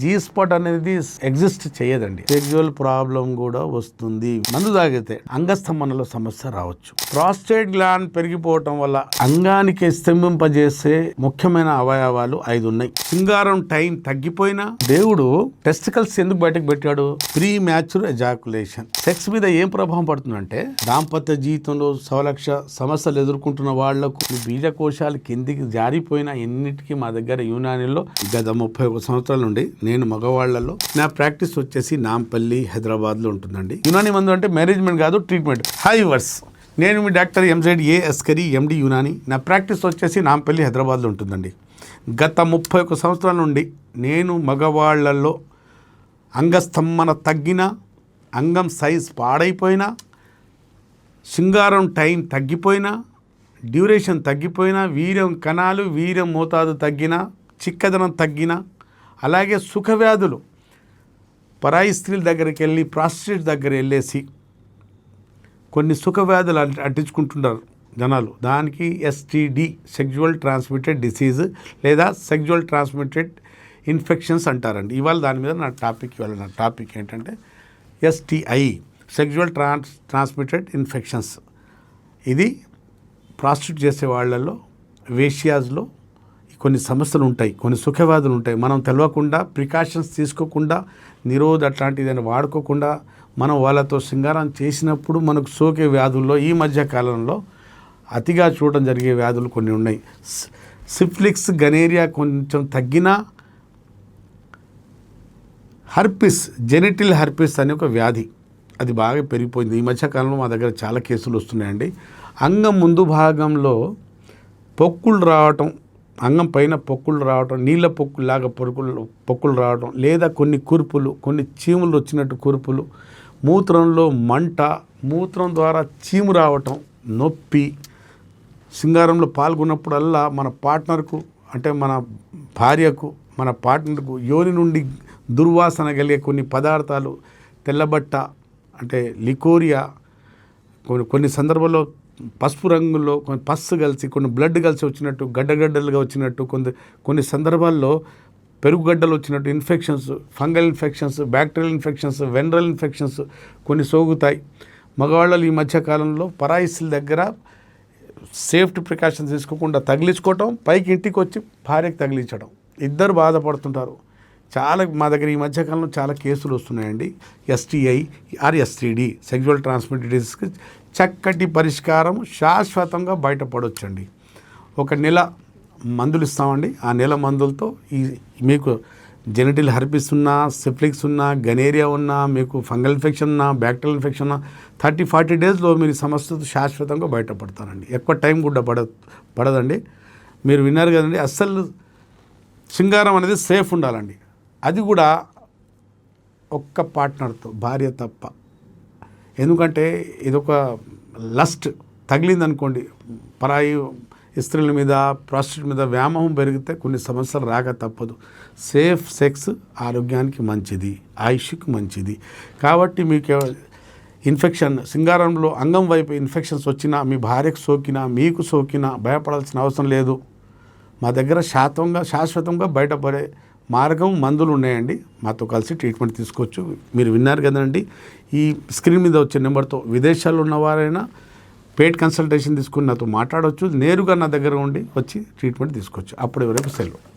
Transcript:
G spot అనేది exist చేయదండి. Sexual problem కూడా వస్తుంది. మందు తాగితే అంగస్తంభనలో సమస్య రావచ్చు. ప్రాస్టేట్ గ్లాండ్ పెరిగిపోవటం వల్ల అంగానికి స్తంభింపజేసే ముఖ్యమైన అవయవాలు ఐదు ఉన్నాయి. సింగారం టైం తగ్గిపోయినా దేవుడు టెస్టికల్స్ ఎందుకు బయటకు పెట్టాడు? ప్రీ మ్యాచ్యూర్ ఎజాకులేషన్ సెక్స్ మీద ఏం ప్రభావం పడుతుందంటే దాంపత్య జీవితంలో సవలక్ష సమస్యలు ఎదుర్కొంటున్న వాళ్ళకు ఈ బీజకోశాలు కిందికి జారిపోయిన ఎన్నిటికీ మా దగ్గర యునానిలో గత ముప్పై ఒక సంవత్సరాల నుండి నేను మగవాళ్ళలో నా ప్రాక్టీస్ వచ్చేసి నాంపల్లి హైదరాబాద్లో ఉంటుందండి. యునాని మందు అంటే మేనేజ్మెంట్ కాదు ట్రీట్మెంట్. Hi viewers. నేను మీ doctor M Z A Askari MD Unani. నా ప్రాక్టీస్ వచ్చేసి నాంపల్లి హైదరాబాద్లో ఉంటుందండి. గత ముప్పై ఒక సంవత్సరాల నుండి నేను మగవాళ్ళలో అంగస్తంభన తగ్గిన అంగం సైజ్ పాడైపోయినా శృంగారం టైం తగ్గిపోయినా డ్యూరేషన్ తగ్గిపోయినా వీర్యం కణాలు వీర్యం మోతాదు తగ్గినా చిక్కదనం తగ్గినా అలాగే సుఖవ్యాధులు. పరాయి స్త్రీల దగ్గరికి వెళ్ళి ప్రాస్టిట్యూట్ దగ్గర వెళ్ళేసి కొన్ని సుఖవ్యాధులు అట్- అట్టించుకుంటున్నారు జనాలు. దానికి ఎస్టీడి సెక్జువల్ ట్రాన్స్మిటెడ్ డిసీజ్ లేదా సెక్జువల్ ట్రాన్స్మిటెడ్ ఇన్ఫెక్షన్స్ అంటారండి. ఇవాళ దాని మీద నా టాపిక్ ఇవాళ నా టాపిక్ ఏంటంటే STI sexual trans transmitted infections ఇది ప్రాస్టిట్యూట్ చేసే వాళ్ళల్లో వేషియాస్లో కొన్ని సమస్యలు ఉంటాయి కొన్ని సుఖవ్యాధులు ఉంటాయి. మనం తెలియకుండా ప్రికాషన్స్ తీసుకోకుండా నిరోధ అట్లాంటిదని ఏదైనా వాడుకోకుండా మనం వాళ్ళతో శృంగారం చేసినప్పుడు మనకు సోకే వ్యాధుల్లో ఈ మధ్య కాలంలో అతిగా చూడడం జరిగే వ్యాధులు కొన్ని ఉన్నాయి. సి- సిఫ్లిక్స్ గనేరియా కొంచెం తగ్గినా హర్పిస్ జెనిటిల్ హర్పిస్ అనే ఒక వ్యాధి. అది బాగా పెరిగిపోయింది. ఈ మధ్యకాలంలో మా దగ్గర చాలా కేసులు వస్తున్నాయండి. అంగం ముందు భాగంలో పొక్కులు రావటం అంగం పైన పొక్కులు రావటం నీళ్ళ పొక్కులాగా పొక్కులు పొక్కులు రావటం లేదా కొన్ని కురుపులు కొన్ని చీములు వచ్చినట్టు కురుపులు మూత్రంలో మంట మూత్రం ద్వారా చీము రావటం నొప్పి సింగారంలో పాల్గొన్నప్పుడల్లా మన పార్ట్నర్కు అంటే మన భార్యకు మన పార్ట్నర్కు యోని నుండి దుర్వాసన కలిగే కొన్ని పదార్థాలు తెల్లబట్ట అంటే లికోరియా కొన్ని కొన్ని సందర్భాల్లో పసుపు రంగులో కొన్ని పస్సు కలిసి కొన్ని బ్లడ్ కలిసి వచ్చినట్టు గడ్డగడ్డలుగా వచ్చినట్టు కొన్ని కొన్ని సందర్భాల్లో పెరుగుగడ్డలు వచ్చినట్టు infections fungal infections bacterial infections venereal infections కొన్ని సోగుతాయి. మగవాళ్ళు ఈ మధ్యకాలంలో పరాయిస్ల దగ్గర సేఫ్టీ ప్రికాషన్స్ తీసుకోకుండా తగిలించుకోవటం పైకి ఇంటికి వచ్చి భార్యకి తగిలించడం ఇద్దరు బాధపడుతుంటారు. చాలా మా దగ్గర ఈ మధ్యకాలంలో చాలా కేసులు వస్తున్నాయండి. STI or STD sexual transmitted డిసీజ్కి చక్కటి పరిష్కారం శాశ్వతంగా బయటపడవచ్చండి ఒక నెల మందులు ఇస్తామండి. ఆ నెల మందులతో ఈ మీకు జెనటిల్ హర్పిస్ ఉన్నా సిఫ్లిక్స్ ఉన్నా గనేరియా ఉన్నా మీకు ఫంగల్ ఇన్ఫెక్షన్ ఉన్నా బ్యాక్టీరియల్ ఇన్ఫెక్షన్ ఉన్నా థర్టీ ఫార్టీ డేస్లో మీరు సమస్య శాశ్వతంగా బయటపడతారండి. ఎక్కువ టైం కూడా పడ పడదండి. మీరు విన్నారు కదండి అస్సలు శృంగారం అనేది సేఫ్ ఉండాలండి. అది కూడా ఒక్క పార్ట్నర్తో భార్య తప్ప. ఎందుకంటే ఇదొక లస్ట్ తగిలిందనుకోండి. పరాయి స్త్రీల మీద ప్రాస్టిట్యూట్ మీద వ్యామోహం పెరిగితే కొన్ని సమస్యలు రాక తప్పదు. సేఫ్ సెక్స్ ఆరోగ్యానికి మంచిది ఆయుష్కి మంచిది. కాబట్టి మీకు ఇన్ఫెక్షన్ సింగారంలో అంగం వైపు ఇన్ఫెక్షన్స్ వచ్చినా మీ భార్యకు సోకినా మీకు సోకినా భయపడాల్సిన అవసరం లేదు. మా దగ్గర శాతంగా శాశ్వతంగా బయటపడే మార్గం మందులు ఉన్నాయండి. మాతో కలిసి ట్రీట్మెంట్ తీసుకోవచ్చు. మీరు విన్నారు కదండి. ఈ స్క్రీన్ మీద వచ్చే నెంబర్తో విదేశాల్లో ఉన్నవారైనా పేడ్ కన్సల్టేషన్ తీసుకుని నాతో మాట్లాడవచ్చు నేరుగా నా దగ్గర ఉండి వచ్చి ట్రీట్మెంట్ తీసుకోవచ్చు. అప్పుడు వరకు సెలవు.